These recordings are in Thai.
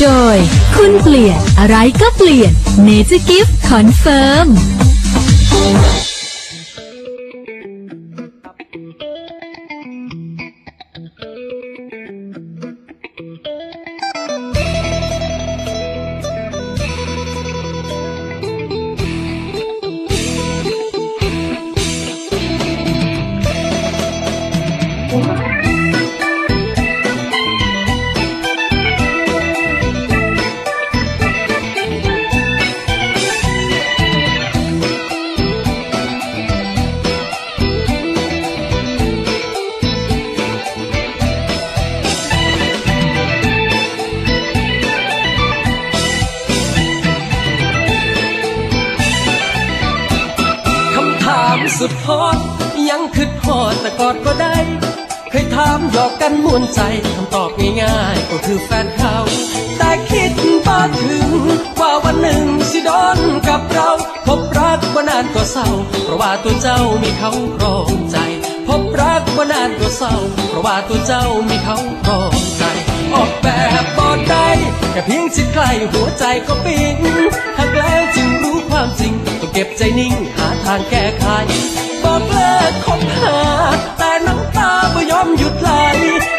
โดย คุณเปลี่ยนอะไรก็เปลี่ยน Nature Gift Confirm ค สุดฮอตยังคิดฮอดแต่กอดก็ได้ เคยถามหยอกกันมวนใจคำตอบง่ายๆก็คือแฟนเขา แต่คิดบ่ถึง ว่าวันหนึ่งสิโดนกับเราพบรักว่านานก็เศร้า เพราะว่าตัวเจ้ามีเขาครองใจ พบรักว่านานก็เศร้า เพราะว่าตัวเจ้ามีเขาครองใจ ออกแบบบอดได้แค่เพียงสิใกล้หัวใจก็ปิ้งหากแล้ ก็บใจนิ่งหาทางแก้ไขบอกเลิกคบหา แต่น้ำตาบ่ยอมหยุดไหล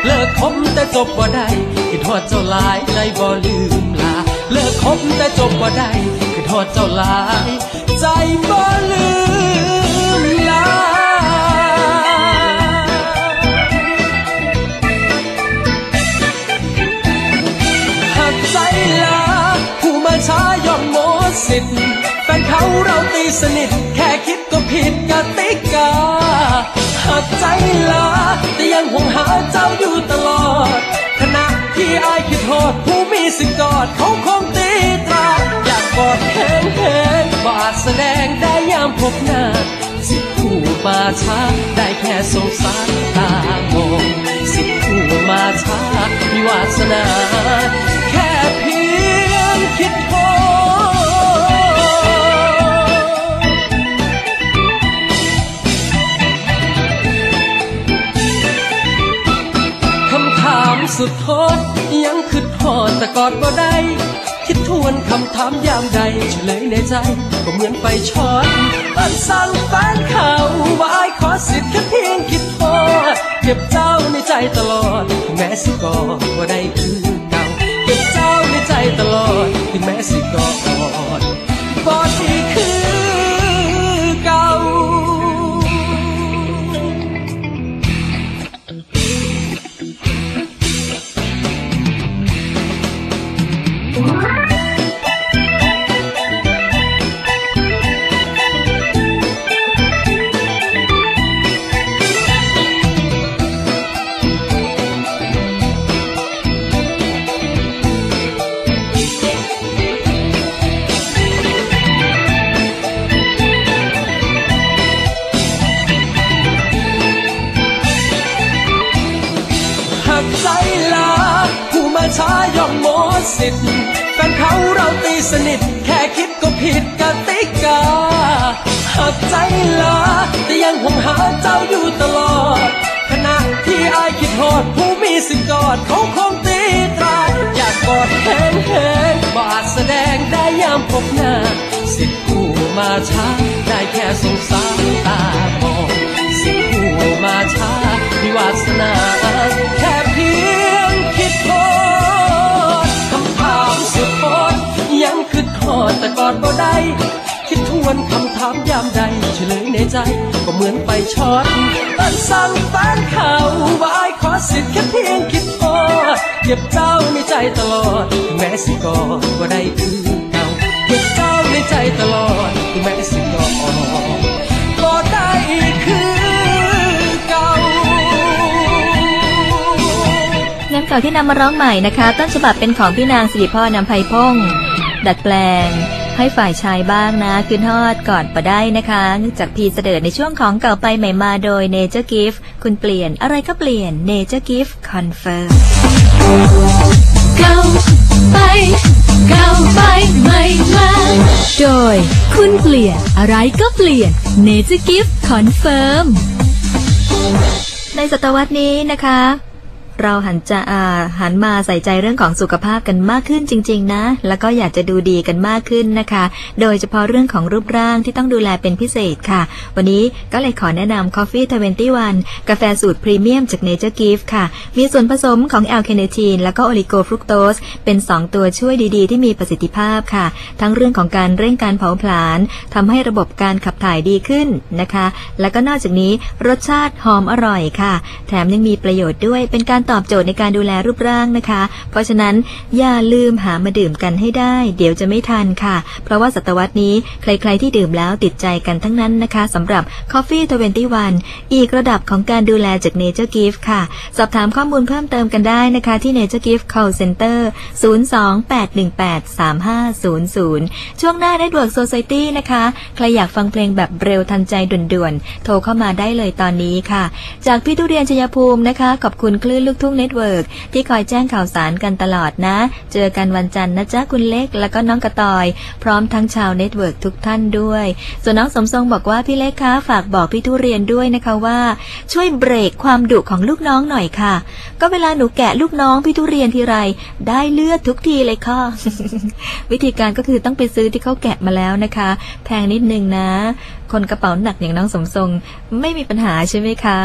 เลิกคบแต่จบบ่ได้คิดทอดเจ้าหลายใจบ่ลืมลา เลิกคบแต่จบบ่ได้คิดทอดเจ้าหลาย ใจบ่ลืม สนิท แค่คิดก็ผิดกติกาหากใจลา แต่ยังหวงหาเจ้าอยู่ตลอด ขณะที่อายคิดโทษผู้มีสิทธิ์กอดเขาคงตีตรา อยากกอดแข็งแข็งบาดแสดงได้ยามพบหน้า สิทธิ์ผู้มาช้าได้แค่สงสารตา สุดทษยังคิดหอดแต่กอดบ่ได้คิดทวนคำถามยามใดเฉลยในใจ ก็เหมือนไปช็อตตันสั่งแฟนเขาว่าอขอสิทธิ์แค่เพียงคิดทอดเก็บเจ้าในใจตลอด แม้สิกอดบ่ได้คือ สิทธิ์แฟนเขาเราตีสนิท แค่คิดก็ผิดกติกาหากใจลาแต่ยังหวงหาเจ้าอยู่ตลอด ขณะที่อายคิดโทษผู้มีสิทธิ์กอดเขาคงตีตราอยากกอดแขนแขนบาดแสดงได้ยามพบหน้า สิทธิ์ผู้มาช้า ได้แค่สงสารตามองสิ่งผู้มาช้ามีวาสนา วนคำถามยามใดเฉลยในใจ ก็เหมือนไปช็อตตันสั่งแฟนเขาว่าอายขอสิทธิ์แค่เพียงคิดโทษเก็บเจ้าในใจตลอดแม้สิกอดบ่ได้คือเก่าเก็บเจ้าในใจตลอดแม้สิกอดก็ได้คือเก่างานเก่าที่นำมาร้องใหม่นะคะ ต้นฉบับเป็นของพี่นางสิริพรนำไพพงศ์ดัดแปลง ให้ฝ่ายชายบ้างนะคืนทอดก่อนปะได้นะคะจากพีเสดิร์ดในช่วงของเก่าไปใหม่มาโดย Nature Gift คุณเปลี่ยนอะไรก็เปลี่ยน Nature Gift Confirm เก่าไปเก่าไปใหม่มาโดย คุณเปลี่ยนอะไรก็เปลี่ยน Nature Gift Confirm ในศตวรรษนี้นะคะ เราหันจะาหันมาใส่ใจเรื่องของสุขภาพกันมากขึ้นจริง ๆ นะ แล้วก็อยากจะดูดีกันมากขึ้นนะคะ โดยเฉพาะเรื่องของรูปร่างที่ต้องดูแลเป็นพิเศษค่ะ วันนี้ก็เลยขอแนะนำ Coffee 21 กาแฟสูตรพรีเมียมจาก Nature Gift ค่ะ มีส่วนผสมของแอลเคเนทีนแล้วก็โอลิโกฟรุกโตสเป็น 2 ตัวช่วยดีๆ ที่มีประสิทธิภาพค่ะ ทั้งเรื่องของการเร่งการเผาผลาญทำให้ระบบการขับถ่ายดีขึ้นนะคะ แล้วก็นอกจากนี้รสชาติหอมอร่อยค่ะ แถมยังมีประโยชน์ด้วยเป็นการตอบโจทย์ในการดูแลรูปร่างนะคะ เพราะฉะนั้นอย่าลืมหามาดื่มกันให้ได้ เดี๋ยวจะไม่ทันค่ะ เพราะว่าศตวรรษนี้ใครๆที่ดื่มแล้วติดใจกันทั้งนั้นนะคะสำหรับ Coffee 21 อีกระดับของการดูแลจาก Nature Gift ค่ะ สอบถามข้อมูลเพิ่มเติมกันได้นะคะ ที่ Nature Gift Call Center 028183500 ช่วงหน้า Network Society นะคะ ใครอยากฟังเพลงแบบเร็วทันใจด่วนๆ โทรเข้ามาได้เลยตอนนี้ค่ะ จากพี่ทุเรียนชยภูมินะคะ ขอบคุณคลื่นลูกทุ่งเน็ตเวิร์กที่คอยแจ้งข่าวสารกันตลอดนะ เจอกันวันจันทร์นะจ๊ะคุณเล็ก แล้วก็น้องกระตอย พร้อมทั้งชาวเน็ตเวิร์กทุกท่านด้วย ส่วนน้องสมทรงบอกว่าพี่เล็กคะฝากบอกพี่ทุเรียนด้วยนะคะว่า ช่วยเบรกความดุของลูกน้องหน่อยค่ะ ก็เวลาหนูแกะลูกน้องพี่ทุเรียนทีไร ได้เลือดทุกทีเลยค่ะ วิธีการก็คือต้องไปซื้อที่เขาแกะมาแล้วนะคะ แพงนิดนึงนะ คนกระเป๋าหนักอย่างน้องสมทรงไม่มีปัญหาใช่ไหมคะ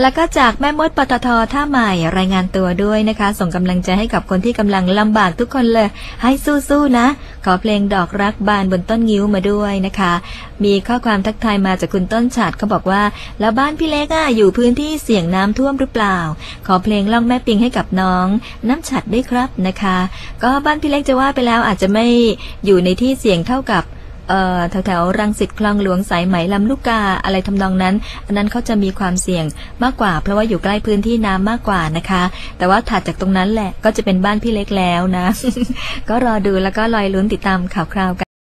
แล้วก็จากแม่มดปตทท่าใหม่รายงานตัวด้วยนะคะ ส่งกำลังใจให้กับคนที่กำลังลำบากทุกคนเลย ให้สู้ๆนะ ขอเพลงดอกรักบานบนต้นงิ้วมาด้วยนะคะ มีข้อความทักทายมาจากคุณต้นฉาดเขาบอกว่า แล้วบ้านพี่เล็กอะอยู่พื้นที่เสี่ยงน้ำท่วมหรือเปล่า ขอเพลงล่องแม่ปิงให้กับน้อง น้ำฉัดด้วยครับนะคะ ก็บ้านพี่เล็กจะว่าไปแล้วอาจจะไม่อยู่ในที่เสี่ยงเท่ากับ แถวแถวๆรังสิตคลองหลวงสายไหมลำลูกกาอะไรทำนองนั้น อันนั้นเขาจะมีความเสี่ยงมากกว่า เพราะว่าอยู่ใกล้พื้นที่น้ำมากกว่านะคะ แต่ว่าถัดจากตรงนั้นแหละก็จะเป็นบ้านพี่เล็กแล้วนะ ก็รอดูแล้วก็ลอยลุ้นติดตามข่าวคราวกัน